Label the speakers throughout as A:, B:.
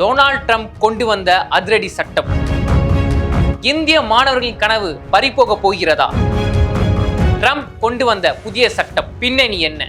A: Donald Trump கொண்டு வந்த அதிரடி சட்டம். இந்திய மாணவர்களின் கனவு பறிபோக போகிறதா? ட்ரம்ப் கொண்டு வந்த புதிய சட்டம் பின்னணி என்ன?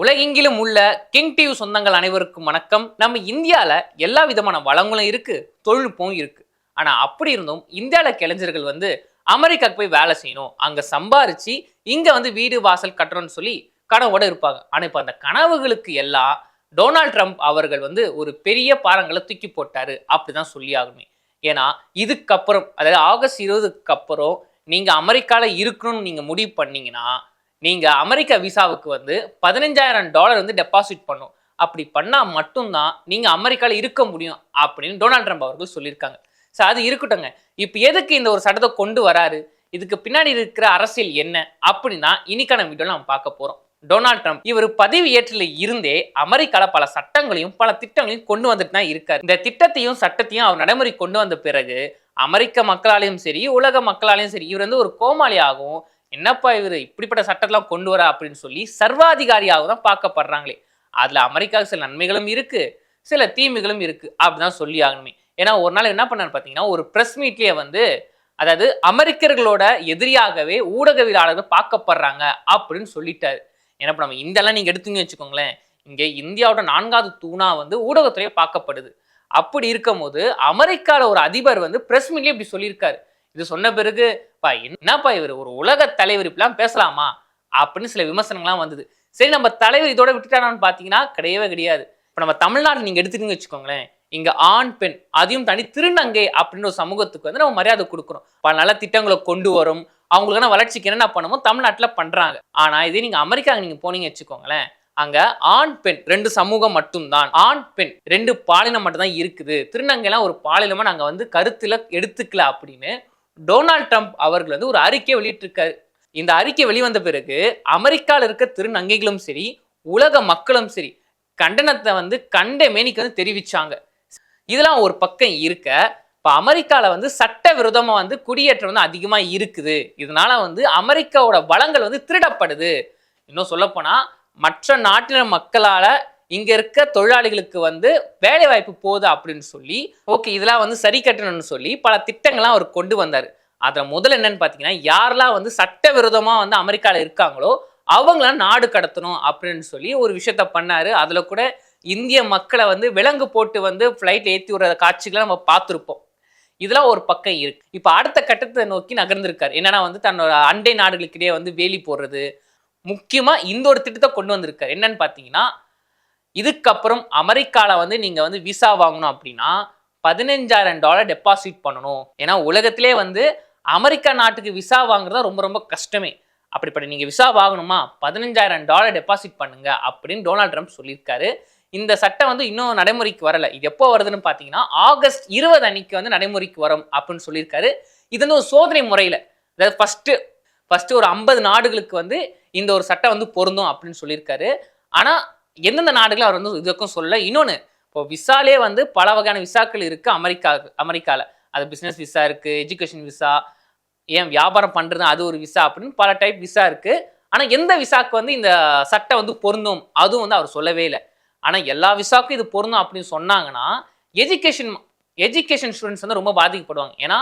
A: உலகெங்கிலும் உள்ள கிங் டிவி சொந்தங்கள் அனைவருக்கும் வணக்கம். நம்ம இந்தியாவில் எல்லா விதமான வளங்களும் இருக்கு தொழில்நுட்பமும் இருக்கு. ஆனால் அப்படி இருந்தும் இந்தியாவில் கலைஞர்கள் வந்து அமெரிக்காவுக்கு போய் வேலை செய்யணும் அங்க சம்பாரிச்சு இங்க வந்து வீடு வாசல் கட்டணும்னு சொல்லி கனவோட இருப்பாங்க. ஆனால் இப்போ அந்த கனவுகளுக்கு எல்லாம் டொனால்ட் ட்ரம்ப் அவர்கள் வந்து ஒரு பெரிய பாறங்களை தூக்கி போட்டாரு அப்படிதான் சொல்லி ஆகணுமே. ஏன்னா இதுக்கப்புறம் அதாவது ஆகஸ்ட் இருபதுக்கு அப்புறம் நீங்க அமெரிக்காவில் இருக்கணும்னு நீங்க முடிவு பண்ணீங்கன்னா நீங்கள் அமெரிக்கா விசாவுக்கு வந்து பதினஞ்சாயிரம் டாலர் வந்து டெபாசிட் பண்ணும். அப்படி பண்ணால் மட்டும்தான் நீங்கள் அமெரிக்காவில் இருக்க முடியும் அப்படின்னு டொனால்ட் ட்ரம்ப் அவர்கள் சொல்லியிருக்காங்க. ஸோ அது இருக்கட்டுங்க இப்போ எதுக்கு இந்த ஒரு சட்டத்தை கொண்டு வராரு? இதுக்கு பின்னாடி இருக்கிற அரசியல் என்ன? அப்படின்னா இன்னைக்கான வீடியோல நம்ம பார்க்க போகிறோம் டொனால்ட் ட்ரம்ப் இவர் பதவி ஏற்றில இருந்தே அமெரிக்காவில் பல சட்டங்களையும் பல திட்டங்களையும் கொண்டு வந்துட்டு தான் இருக்கார். இந்த திட்டத்தையும் சட்டத்தையும் அவர் நடைமுறை கொண்டு வந்த பிறகு அமெரிக்க மக்களாலையும் சரி உலக மக்களாலையும் சரி இவர் வந்து ஒரு கோமாளியாகவும் என்னப்பா இவர் இப்படிப்பட்ட சட்டத்தெல்லாம் கொண்டு வர அப்படின்னு சொல்லி சர்வாதிகாரியாக தான் பார்க்கப்படுறாங்களே. அதில் அமெரிக்காவுக்கு சில நன்மைகளும் இருக்கு சில தீமைகளும் இருக்கு அப்படிதான் சொல்லி ஆகணுமே. ஏன்னா ஒரு நாள் என்ன பண்ணார் பார்த்தீங்கன்னா ஒரு ப்ரெஸ் மீட்லேயே வந்து அதாவது அமெரிக்கர்களோட எதிரியாகவே ஊடகவியலாளர்கள் பார்க்கப்படுறாங்க அப்படின்னு சொல்லிட்டாரு. ஏன்னா இப்போ நம்ம இந்தெல்லாம் நீங்கள் எடுத்தீங்கன்னு வச்சுக்கோங்களேன் இங்கே இந்தியாவோட நான்காவது தூணா வந்து ஊடகத்துறையை பார்க்கப்படுது. அப்படி இருக்கும்போது அமெரிக்காவில் ஒரு அதிபர் வந்து ப்ரெஸ் மீட்லேயே இப்படி சொல்லியிருக்காரு. இது சொன்ன பிறகு பா என்னப்பா இவர்? ஒரு உலக தலைவர் இப்படிலாம் பேசலாமா? அப்படின்னு சில விமர்சனங்கள்லாம் வந்தது. சரி நம்ம தலைவர் இதோட விட்டுட்டானான்னு பார்த்தீங்கன்னா கிடையவே கிடையாது. இப்போ நம்ம தமிழ்நாட்டில் நீங்கள் எடுத்துட்டீங்கன்னு வச்சுக்கோங்களேன் இங்கே ஆண் பெண் அதையும் தாண்டி திருநங்கை அப்படின்ற ஒரு சமூகத்துக்கு வந்து நம்ம மரியாதை கொடுக்குறோம். பல நல்ல திட்டங்களை கொண்டு வரும். அவங்களுக்கான வளர்ச்சிக்கு என்னென்ன பண்ணமோ தமிழ்நாட்டில் பண்ணுறாங்க ஆனால் இதே நீங்கள் அமெரிக்காவுக்கு நீங்கள் போனீங்க வச்சுக்கோங்களேன் அங்க ஆண் பெண் ரெண்டு சமூகம் மட்டும்தான். ஆண் பெண் ரெண்டு பாலினம் மட்டும்தான் இருக்குது. திருநங்கைலாம் ஒரு பாலினமா நாங்க வந்து கருத்துல எடுத்துக்கல அப்படின்னு டொனால்ட் ட்ரம்ப் அவர்கள் வந்து ஒரு அறிக்கை வெளியிட்டிருக்காரு இந்த அறிக்கை வெளிவந்த பிறகு அமெரிக்காவில் இருக்க திருநங்கைகளும் சரி உலக மக்களும் சரி கண்டனத்தை வந்து கண்ட மேனிக்கு வந்து தெரிவிச்சாங்க. இதெல்லாம் ஒரு பக்கம் இருக்க இப்போ அமெரிக்காவில் வந்து சட்ட விரோதமாக வந்து குடியேற்றம் வந்து அதிகமாக இருக்குது. இதனால வந்து அமெரிக்காவோட வளங்கள் வந்து திருடப்படுது. இன்னும் சொல்லப்போனால் மற்ற நாட்டின மக்களால் இங்க இருக்க தொழிலாளிகளுக்கு வந்து வேலை வாய்ப்பு போகுது அப்படின்னு சொல்லி ஓகே இதெல்லாம் வந்து சரி கட்டணும்னு சொல்லி பல திட்டங்கள்லாம் அவர் கொண்டு வந்தார். அதில் முதல்ல என்னன்னு பார்த்தீங்கன்னா யாரெல்லாம் வந்து சட்டவிரோதமாக வந்து அமெரிக்காவில் இருக்காங்களோ அவங்களாம் நாடு கடத்தணும் அப்படின்னு சொல்லி ஒரு விஷயத்த பண்ணார். அதில் கூட இந்திய மக்களை வந்து விலங்கு போட்டு வந்து ஃப்ளைட் ஏற்றி விடுற காட்சிகளை நம்ம பார்த்துருப்போம். இதெல்லாம் ஒரு பக்கம் இருக்கு. இப்போ அடுத்த கட்டத்தை நோக்கி நகர்ந்திருக்காரு. என்னன்னா வந்து தன்னோட அண்டை நாடுகளுக்கிடையே வந்து வேலி போடுறது. முக்கியமாக இந்த ஒரு திட்டத்தை கொண்டு வந்திருக்காரு. என்னன்னு பார்த்தீங்கன்னா இதுக்கப்புறம் அமெரிக்காவில் வந்து நீங்கள் வந்து விசா வாங்கணும் அப்படின்னா பதினஞ்சாயிரம் டாலர் டெபாசிட் பண்ணணும். ஏன்னா உலகத்திலே வந்து அமெரிக்கா நாட்டுக்கு விசா வாங்குறது ரொம்ப ரொம்ப கஷ்டமே. அப்படிப்பட்ட நீங்கள் விசா வாங்கணுமா? பதினஞ்சாயிரம் டாலர் டெபாசிட் பண்ணுங்க அப்படின்னு டொனால்ட் ட்ரம்ப் சொல்லியிருக்காரு. இந்த சட்டம் வந்து இன்னும் நடைமுறைக்கு வரலை. இது எப்போ வருதுன்னு பார்த்தீங்கன்னா ஆகஸ்ட் இருபது அன்னைக்கு வந்து நடைமுறைக்கு வரும் அப்படின்னு சொல்லியிருக்காரு. இது வந்து ஒரு சோதனை முறையில். அதாவது ஃபஸ்ட்டு ஃபஸ்ட்டு ஒரு ஐம்பது நாடுகளுக்கு வந்து இந்த ஒரு சட்டம் வந்து பொருந்தும் அப்படின்னு சொல்லியிருக்காரு. ஆனால் எந்தெந்த நாடுகள் அவர் வந்து இதுக்கும் சொல்ல இன்னொன்று இப்போ விசாலே வந்து பல வகையான விசாக்கள் இருக்குது அமெரிக்கா அமெரிக்காவில் அது பிஸ்னஸ் விசா இருக்குது எஜுகேஷன் விசா ஏன் வியாபாரம் பண்ணுறது அது ஒரு விசா அப்படின்னு பல டைப் விசா இருக்குது ஆனால் எந்த விசாக்கு வந்து இந்த சட்டம் வந்து பொருந்தும்? அதுவும் வந்து அவர் சொல்லவே இல்லை. ஆனால் எல்லா விசாக்கும் இது பொருந்தும் அப்படின்னு சொன்னாங்கன்னா எஜுகேஷன் எஜுகேஷன் ஸ்டூடெண்ட்ஸ் வந்து ரொம்ப பாதிக்கப்படுவாங்க. ஏன்னா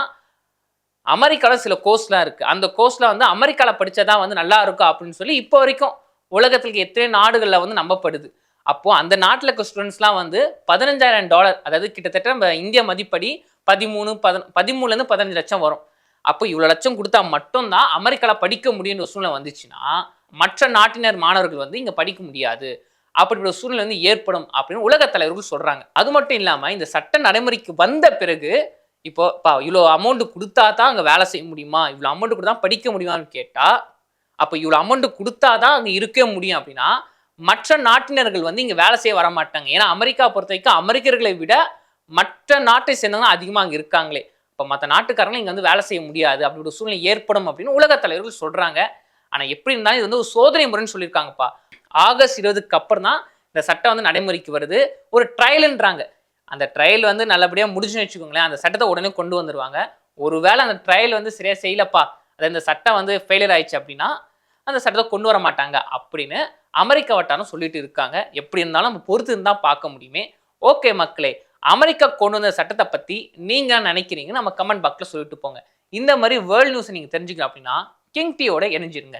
A: அமெரிக்காவில் சில கோர்ஸ்லாம் இருக்குது அந்த கோர்ஸில் வந்து அமெரிக்காவில் படித்தா தான் வந்து நல்லா இருக்கும் அப்படின்னு சொல்லி இப்போ வரைக்கும் உலகத்துக்கு எத்தனை நாடுகளில் வந்து நம்பப்படுது? அப்போது அந்த நாட்டில் இருக்க ஸ்டூடெண்ட்ஸ்லாம் வந்து பதினஞ்சாயிரம் டாலர் அதாவது கிட்டத்தட்ட நம்ம இந்திய மதிப்படி பதிமூணு பதன் பதிமூணுலேருந்து பதினஞ்சு லட்சம் வரும். அப்போ இவ்வளோ லட்சம் கொடுத்தா மட்டும்தான் அமெரிக்காவில் படிக்க முடியுன்ற சூழ்நிலை வந்துச்சுன்னா மற்ற நாட்டினர் மாணவர்கள் வந்து இங்கே படிக்க முடியாது. அப்படிப்பட்ட சூழ்நிலை வந்து ஏற்படும் அப்படின்னு உலக தலைவர்கள் சொல்கிறாங்க அது மட்டும் இல்லாமல் இந்த சட்ட நடைமுறைக்கு வந்த பிறகு இப்போ பா இவ்வளோ அமௌண்ட்டு கொடுத்தா தான் அங்கே வேலை செய்ய முடியுமா? இவ்வளோ அமௌண்ட்டு கொடுத்தா படிக்க முடியுமான்னு கேட்டால் அப்போ இவ்வளோ அமௌண்ட் கொடுத்தா தான் அங்கே இருக்க முடியும் அப்படின்னா மற்ற நாட்டினர்கள் வந்து இங்கே வேலை செய்ய வர மாட்டாங்க ஏன்னா அமெரிக்கா பொறுத்த வரைக்கும் அமெரிக்கர்களை விட மற்ற நாட்டை சேர்ந்தவங்க அதிகமாக அங்கே இருக்காங்களே. இப்போ மற்ற நாட்டுக்காரங்களும் இங்கே வந்து வேலை செய்ய முடியாது. அப்படி ஒரு சூழ்நிலை ஏற்படும் அப்படின்னு உலக தலைவர்கள் சொல்கிறாங்க ஆனால் எப்படி இருந்தாலும் இது வந்து ஒரு சோதனை முறைன்னு சொல்லியிருக்காங்கப்பா. ஆகஸ்ட் இருபதுக்கு அப்புறம் தான் இந்த சட்டம் வந்து நடைமுறைக்கு வருது. ஒரு ட்ரையல்ன்றாங்க அந்த ட்ரையல் வந்து நல்லபடியாக முடிஞ்சுன்னு வச்சுக்கோங்களேன். அந்த சட்டத்தை உடனே கொண்டு வந்துடுவாங்க ஒருவேளை அந்த ட்ரையல் வந்து சரியாக செய்யலப்பா. அது இந்த சட்டம் வந்து ஃபெயிலியர் ஆயிடுச்சு அப்படின்னா அந்த சட்டத்தை கொண்டு வர மாட்டாங்க அப்படின்னு அமெரிக்க வட்டாரம் சொல்லிட்டு இருக்காங்க. எப்படி இருந்தாலும் நம்ம பொறுத்து இருந்தால் பார்க்க முடியுமே. ஓகே மக்களே அமெரிக்கா கொண்டு வந்த சட்டத்தை பற்றி நீங்கள் நினைக்கிறீங்கன்னு நினைக்கிறீங்க நம்ம கமெண்ட் பாக்ஸில் சொல்லிட்டு போங்க. இந்த மாதிரி வேர்ல்ட் நியூஸ் நீங்கள் தெரிஞ்சுக்கணும் அப்படின்னா கிங் டியோட இணைஞ்சிருங்க.